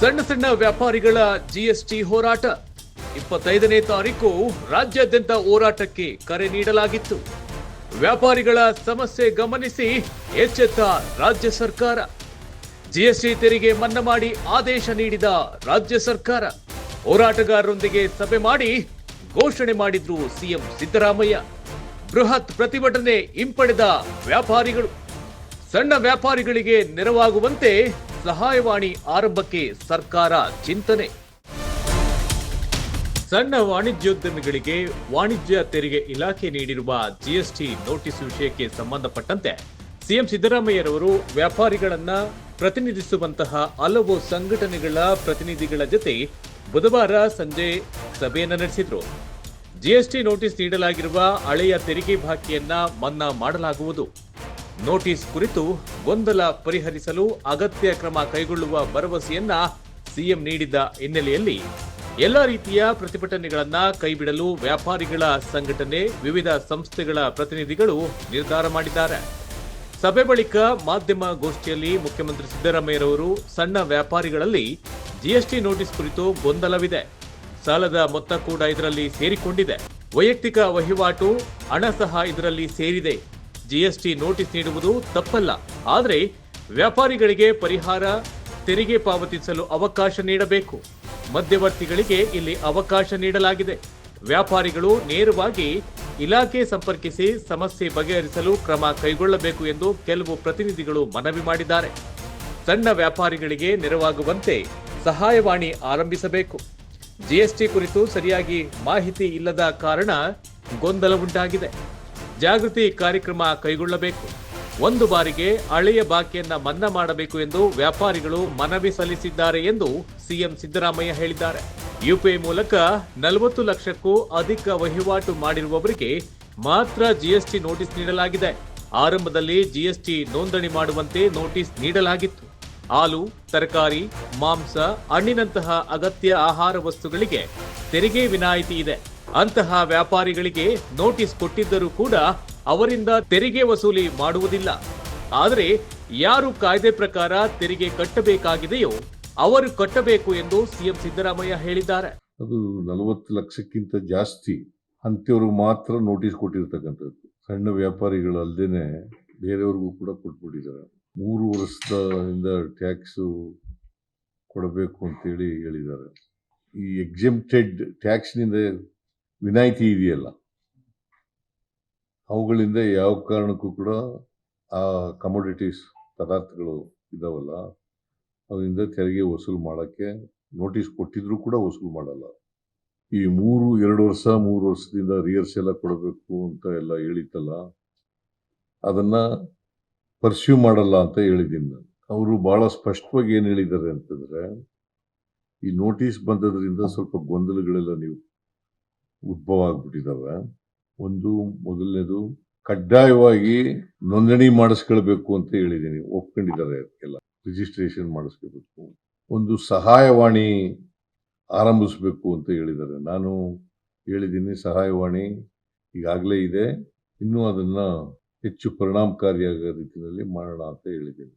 ಸಣ್ಣ ಸಣ್ಣ ವ್ಯಾಪಾರಿಗಳ ಜಿಎಸ್ಟಿ ಹೋರಾಟ. ಇಪ್ಪತ್ತೈದನೇ ತಾರೀಕು ರಾಜ್ಯಾದ್ಯಂತ ಹೋರಾಟಕ್ಕೆ ಕರೆ ನೀಡಲಾಗಿತ್ತು. ವ್ಯಾಪಾರಿಗಳ ಸಮಸ್ಯೆ ಗಮನಿಸಿ ಎಚ್ಚೆತ್ತ ರಾಜ್ಯ ಸರ್ಕಾರ. ಜಿಎಸ್ಟಿ ತೆರಿಗೆ ಮನ್ನಾ ಮಾಡಿ ಆದೇಶ ನೀಡಿದ ರಾಜ್ಯ ಸರ್ಕಾರ. ಹೋರಾಟಗಾರರೊಂದಿಗೆ ಸಭೆ ಮಾಡಿ ಘೋಷಣೆ ಮಾಡಿದ್ರು ಸಿಎಂ ಸಿದ್ದರಾಮಯ್ಯ. ಬೃಹತ್ ಪ್ರತಿಭಟನೆ ಹಿಂಪಡೆದ ವ್ಯಾಪಾರಿಗಳು. ಸಣ್ಣ ವ್ಯಾಪಾರಿಗಳಿಗೆ ನೆರವಾಗುವಂತೆ ಸಹಾಯವಾಣಿ ಆರಂಭಕ್ಕೆ ಸರ್ಕಾರ ಚಿಂತನೆ. ಸಣ್ಣ ವಾಣಿಜ್ಯೋದ್ಯಮಿಗಳಿಗೆ ವಾಣಿಜ್ಯ ತೆರಿಗೆ ಇಲಾಖೆ ನೀಡಿರುವ ಜಿಎಸ್ಟಿ ನೋಟಿಸ್ ವಿಷಯಕ್ಕೆ ಸಂಬಂಧಪಟ್ಟಂತೆ ಸಿಎಂ ಸಿದ್ದರಾಮಯ್ಯರವರು ವ್ಯಾಪಾರಿಗಳನ್ನ ಪ್ರತಿನಿಧಿಸುವಂತಹ ಹಲವು ಸಂಘಟನೆಗಳ ಪ್ರತಿನಿಧಿಗಳ ಜೊತೆ ಬುಧವಾರ ಸಂಜೆ ಸಭೆಯನ್ನು ನಡೆಸಿದ್ರು. ಜಿಎಸ್ಟಿ ನೋಟಿಸ್ ನೀಡಲಾಗಿರುವ ಹಳೆಯ ತೆರಿಗೆ ಬಾಕಿಯನ್ನ ಮನ್ನಾ ಮಾಡಲಾಗುವುದು. ನೋಟಿಸ್ ಕುರಿತು ಗೊಂದಲ ಪರಿಹರಿಸಲು ಅಗತ್ಯ ಕ್ರಮ ಕೈಗೊಳ್ಳುವ ಭರವಸೆಯನ್ನ ಸಿಎಂ ನೀಡಿದ್ದ ಹಿನ್ನೆಲೆಯಲ್ಲಿ ಎಲ್ಲ ರೀತಿಯ ಪ್ರತಿಭಟನೆಗಳನ್ನ ಕೈಬಿಡಲು ವ್ಯಾಪಾರಿಗಳ ಸಂಘಟನೆ, ವಿವಿಧ ಸಂಸ್ಥೆಗಳ ಪ್ರತಿನಿಧಿಗಳು ನಿರ್ಧಾರ ಮಾಡಿದ್ದಾರೆ. ಸಭೆ ಬಳಿಕ ಮಾಧ್ಯಮ ಗೋಷ್ಠಿಯಲ್ಲಿ ಮುಖ್ಯಮಂತ್ರಿ ಸಿದ್ದರಾಮಯ್ಯರವರು ಸಣ್ಣ ವ್ಯಾಪಾರಿಗಳಲ್ಲಿ ಜಿಎಸ್ಟಿ ನೋಟಿಸ್ ಕುರಿತು ಗೊಂದಲವಿದೆ. ಸಾಲದ ಮೊತ್ತ ಕೂಡ ಇದರಲ್ಲಿ ಸೇರಿಕೊಂಡಿದೆ. ವೈಯಕ್ತಿಕ ವಹಿವಾಟು, ಹಣ ಸಹ ಇದರಲ್ಲಿ ಸೇರಿದೆ. ಜಿಎಸ್ಟಿ ನೋಟಿಸ್ ನೀಡುವುದು ತಪ್ಪಲ್ಲ. ಆದರೆ ವ್ಯಾಪಾರಿಗಳಿಗೆ ಪರಿಹಾರ, ತೆರಿಗೆ ಪಾವತಿಸಲು ಅವಕಾಶ ನೀಡಬೇಕು. ಮಧ್ಯವರ್ತಿಗಳಿಗೆ ಇಲ್ಲಿ ಅವಕಾಶ ನೀಡಲಾಗಿದೆ. ವ್ಯಾಪಾರಿಗಳು ನೇರವಾಗಿ ಇಲಾಖೆ ಸಂಪರ್ಕಿಸಿ ಸಮಸ್ಯೆ ಬಗೆಹರಿಸಲು ಕ್ರಮ ಕೈಗೊಳ್ಳಬೇಕು ಎಂದು ಕೆಲವು ಪ್ರತಿನಿಧಿಗಳು ಮನವಿ ಮಾಡಿದ್ದಾರೆ. ಸಣ್ಣ ವ್ಯಾಪಾರಿಗಳಿಗೆ ನೆರವಾಗುವಂತೆ ಸಹಾಯವಾಣಿ ಆರಂಭಿಸಬೇಕು. ಜಿಎಸ್ಟಿ ಕುರಿತು ಸರಿಯಾಗಿ ಮಾಹಿತಿ ಇಲ್ಲದ ಕಾರಣ ಗೊಂದಲ ಉಂಟಾಗಿದೆ. ಜಾಗೃತಿ ಕಾರ್ಯಕ್ರಮ ಕೈಗೊಳ್ಳಬೇಕು. ಒಂದು ಬಾರಿಗೆ ಹಳೆಯ ಬಾಕಿಯನ್ನು ಮನ್ನಾ ಮಾಡಬೇಕು ಎಂದು ವ್ಯಾಪಾರಿಗಳು ಮನವಿ ಸಲ್ಲಿಸಿದ್ದಾರೆ ಎಂದು ಸಿಎಂ ಸಿದ್ದರಾಮಯ್ಯ ಹೇಳಿದ್ದಾರೆ. ಯುಪಿಐ ಮೂಲಕ ನಲವತ್ತು ಲಕ್ಷಕ್ಕೂ ಅಧಿಕ ವಹಿವಾಟು ಮಾಡಿರುವವರಿಗೆ ಮಾತ್ರ ಜಿಎಸ್ಟಿ ನೋಟಿಸ್ ನೀಡಲಾಗಿದೆ. ಆರಂಭದಲ್ಲಿ ಜಿಎಸ್ಟಿ ನೋಂದಣಿ ಮಾಡುವಂತೆ ನೋಟಿಸ್ ನೀಡಲಾಗಿತ್ತು. ಹಾಲು, ತರಕಾರಿ, ಮಾಂಸ, ಹಣ್ಣಿನಂತಹ ಅಗತ್ಯ ಆಹಾರ ವಸ್ತುಗಳಿಗೆ ತೆರಿಗೆ ವಿನಾಯಿತಿ ಇದೆ. ಅಂತಹ ವ್ಯಾಪಾರಿಗಳಿಗೆ ನೋಟಿಸ್ ಕೊಟ್ಟಿದ್ದರೂ ಕೂಡ ಅವರಿಂದ ತೆರಿಗೆ ವಸೂಲಿ ಮಾಡುವುದಿಲ್ಲ. ಆದರೆ ಯಾರು ಕಾಯ್ದೆ ಪ್ರಕಾರ ತೆರಿಗೆ ಕಟ್ಟಬೇಕಾಗಿದೆಯೋ ಅವರು ಕಟ್ಟಬೇಕು ಎಂದು ಸಿಎಂ ಸಿದ್ದರಾಮಯ್ಯ ಹೇಳಿದ್ದಾರೆ. ಅದು ನಲವತ್ತು ಲಕ್ಷಕ್ಕಿಂತ ಜಾಸ್ತಿ ಅಂತವರು ಮಾತ್ರ ನೋಟಿಸ್ ಕೊಟ್ಟಿರ್ತಕ್ಕಂಥದ್ದು. ಸಣ್ಣ ವ್ಯಾಪಾರಿಗಳು ಅಲ್ಲದೆ ಬೇರೆಯವ್ರಿಗೂ ಕೂಡ ಕೊಟ್ಬಿಟ್ಟಿದ್ದಾರೆ. ಮೂರು ವರ್ಷದಿಂದ ಟ್ಯಾಕ್ಸು ಕೊಡಬೇಕು ಅಂತೇಳಿ ಹೇಳಿದ್ದಾರೆ. ಈ ಎಕ್ಸೆಂಪ್ಟೆಡ್ ಟ್ಯಾಕ್ಸ್ನಿಂದ ವಿನಾಯಿತಿ ಇದೆಯಲ್ಲ. ಅವುಗಳಿಂದ ಯಾವ ಕಾರಣಕ್ಕೂ ಕೂಡ ಆ ಕಮೋಡಿಟೀಸ್ ಪದಾರ್ಥಗಳು ಇದಾವಲ್ಲ, ಅದರಿಂದ ತೆರಿಗೆ ವಸೂಲು ಮಾಡೋಕ್ಕೆ ನೋಟಿಸ್ ಕೊಟ್ಟಿದ್ರು ಕೂಡ ವಸೂಲು ಮಾಡಲ್ಲ. ಈ ಮೂರು, ಎರಡು ವರ್ಷ, ಮೂರು ವರ್ಷದಿಂದ ರಿಯರ್ಸ್ ಎಲ್ಲ ಕೊಡಬೇಕು ಅಂತ ಎಲ್ಲ ಹೇಳಿತ್ತಲ್ಲ, ಅದನ್ನು ಪರ್ಸ್ಯೂ ಮಾಡಲ್ಲ ಅಂತ ಹೇಳಿದ್ದೀನಿ ನಾನು. ಅವರು ಭಾಳ ಸ್ಪಷ್ಟವಾಗಿ ಏನು ಹೇಳಿದ್ದಾರೆ ಅಂತಂದರೆ, ಈ ನೋಟಿಸ್ ಬಂದದ್ರಿಂದ ಸ್ವಲ್ಪ ಗೊಂದಲಗಳೆಲ್ಲ ನೀವು ಉದ್ಭವ ಆಗ್ಬಿಟ್ಟಿದ್ದಾವೆ ಒಂದು, ಮೊದಲನೇದು ಕಡ್ಡಾಯವಾಗಿ ನೋಂದಣಿ ಮಾಡಿಸ್ಕೊಳ್ಬೇಕು ಅಂತ ಹೇಳಿದ್ದೀನಿ. ಒಪ್ಕೊಂಡಿದ್ದಾರೆ ಅದಕ್ಕೆಲ್ಲ ರಿಜಿಸ್ಟ್ರೇಷನ್ ಮಾಡಿಸ್ಕೋಬೇಕು ಒಂದು ಸಹಾಯವಾಣಿ ಆರಂಭಿಸಬೇಕು ಅಂತ ಹೇಳಿದ್ದಾರೆ. ನಾನು ಹೇಳಿದ್ದೀನಿ ಸಹಾಯವಾಣಿ ಈಗಾಗಲೇ ಇದೆ. ಇನ್ನೂ ಅದನ್ನು ಹೆಚ್ಚು ಪರಿಣಾಮಕಾರಿಯಾದ ರೀತಿಯಲ್ಲಿ ಮಾಡೋಣ ಅಂತ ಹೇಳಿದ್ದೀನಿ.